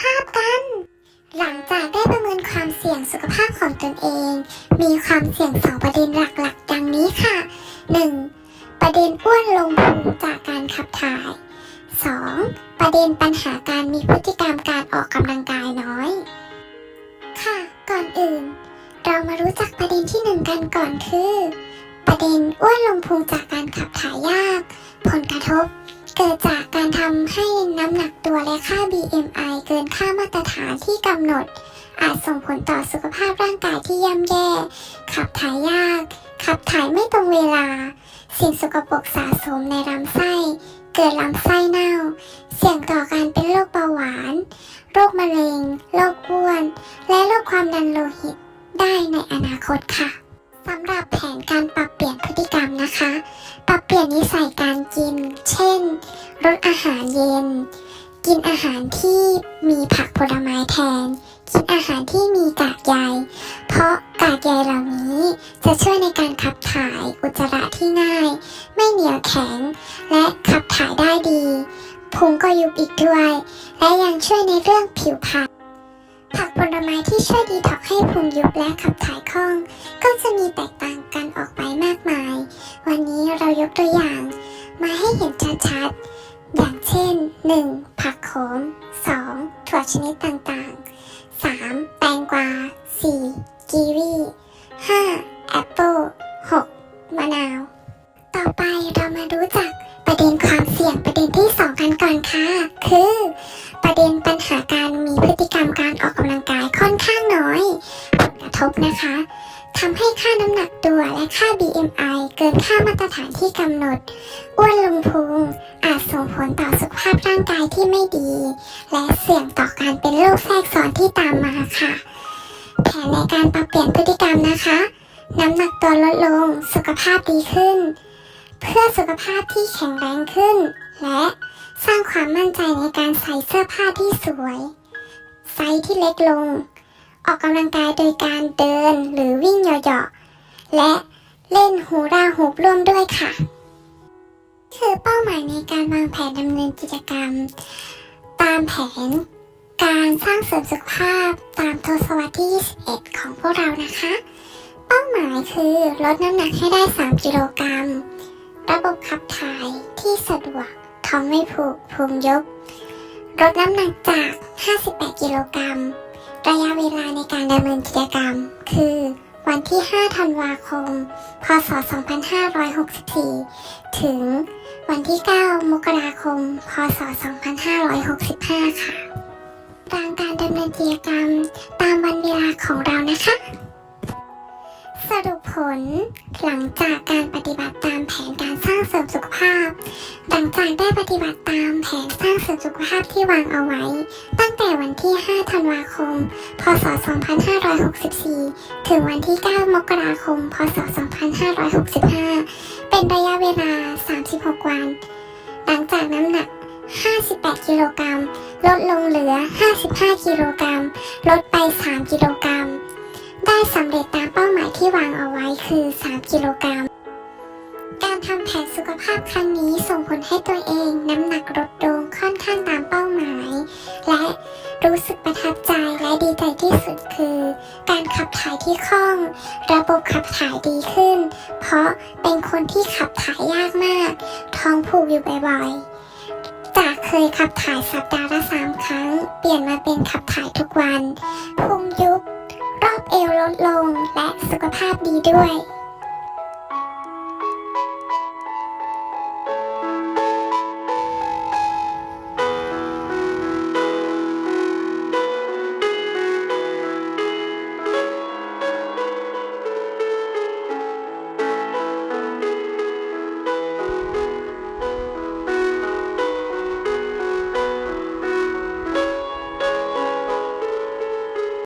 ภาพกัน หลังจากได้ประเมินความเสี่ยงสุขภาพของตนเอง มีความเสี่ยงสองประเด็นหลักๆ ดังนี้ค่ะ 1. ประเด็นอ้วนลงพุงจากการขับถ่าย 2. ประเด็นปัญหาการมีพฤติกรรมการออกกำลังกายน้อย ค่ะ ก่อนอื่น เรามารู้จักประเด็นที่หนึ่งกันก่อนคือ ประเด็นอ้วนลงพุงจากการขับถ่ายยาก ผลกระทบ เกิดจากการทำให้น้ำหนักตัวและค่า BMI เกินค่ามาตรฐานที่กำหนด อาจส่งผลต่อสุขภาพร่างกายที่ย่ำแย่ ขับถ่ายยาก ขับถ่ายไม่ตรงเวลา สิ่งสกปรกสะสมในลำไส้ เกิดลำไส้เน่า เสี่ยงต่อการเป็นโรคเบาหวาน โรคมะเร็ง โรคอ้วน และโรคความดันโลหิตได้ในอนาคตค่ะสำหรับแผนการปรับเปลี่ยนพฤติกรรมนะคะ ปรับเปลี่ยนนิสัยการกิน เช่นลดอาหารเย็น กินอาหารที่มีผักผลไม้แทน กินอาหารที่มีกากใย เพราะกากใยเหล่านี้จะช่วยในการขับถ่ายอุจจาระที่ง่าย ไม่เหนียวแข็ง และขับถ่ายได้ดีพุงก็ยุบอีกด้วย และยังช่วยในเรื่องผิวพรรณผักผลไม้ที่ช่วยดีท็อกให้พุงยุบและขับถ่ายคล่อง ก็จะมีแตกต่างกันออกไปมาก วันนี้เรายกตัวอย่าง มาให้เห็นชัดๆ อย่างเช่น 1. ผักโขม 2. ถั่วชนิดต่างๆ 3. แตงกวา 4. กีวี 5. แอปเปิล 6. มะนาว ต่อไปเรามารู้จักประเด็นความเสี่ยงประเด็นที่2กันก่อนค่ะ คือ ประเด็นปัญหาการมีพฤติกรรมการออกกำลังกายค่อนข้างน้อย ผลกระทบนะคะ ทำให้ค่าน้ำหนักตัวและค่า BMI เกินค่ามาตรฐานที่กำหนด อ้วนลงพุงอาจส่งผลต่อสุขภาพร่างกายที่ไม่ดี และเสี่ยงต่อการเป็นโรคแทรกซ้อนที่ตามมาค่ะ แผนในการปรับเปลี่ยนพฤติกรรมนะคะ น้ำหนักตัวลดลง สุขภาพดีขึ้น เพื่อสุขภาพที่แข็งแรงขึ้น และสร้างความมั่นใจในการใส่เสื้อผ้าที่สวย ไซส์ที่เล็กลง ออกกำลังกายโดยการเดินหรือวิ่งเหยาะๆและเล่นฮูราฮูปร่วมด้วยค่ะ คือเป้าหมายในการวางแผนดำเนินกิจกรรม ตามแผน การสร้างเสริมสุขภาพตามทศวรรษที่ 21 ของพวกเรานะคะ เป้าหมายคือลดน้ำหนักให้ได้ 3 กิโลกรัม ระบบขับถ่ายที่สะดวกท้องไม่ผูกพุงยกลดน้ำหนักจาก 58 กิโลกรัม ระยะเวลาในการดำเนินกิจกรรม คือ วันที่ 5 ธันวาคม พศ 2564 ถึงวันที่ 9 มกราคม พศ 2565 ค่ะตามการดำเนินกิจกรรมตามวันเวลาของเรานะคะ ล หลังจากการปฏิบัติตามแผนการสร้างเสริมสุขภาพ หลังจากได้ปฏิบัติตามแผนสร้างเสริมสุขภาพที่วางเอาไว้ ตั้งแต่วันที่ 5 ธันวาคม พศ 2564 ถึงวันที่ 9 มกราคม พศ 2565 เป็นระยะเวลา 36 วัน หลังจากน้ำหนัก 58 กิโลกรัม ลดลงเหลือ 55 กิโลกรัม ลดไป 3 กิโลกรัม ได้สำเร็จตามเป้าหมายที่วางเอาไว้คือ 3 กิโลกรัม การทำแผนสุขภาพครั้งนี้ส่งผลให้ตัวเองน้ำหนักลดลงค่อนข้างตามเป้าหมาย และรู้สึกประทับใจและดีใจที่สุดคือ การขับถ่ายที่คล่อง ระบบขับถ่ายดีขึ้น เพราะเป็นคนที่ขับถ่ายยากมาก ท้องผูกอยู่บ่อยๆ จากเคยขับถ่ายสัปดาห์ละสามครั้ง เปลี่ยนมาเป็นขับถ่ายทุกวันพุงยุบ อบเอวลดลงและสุขภาพดีด้วย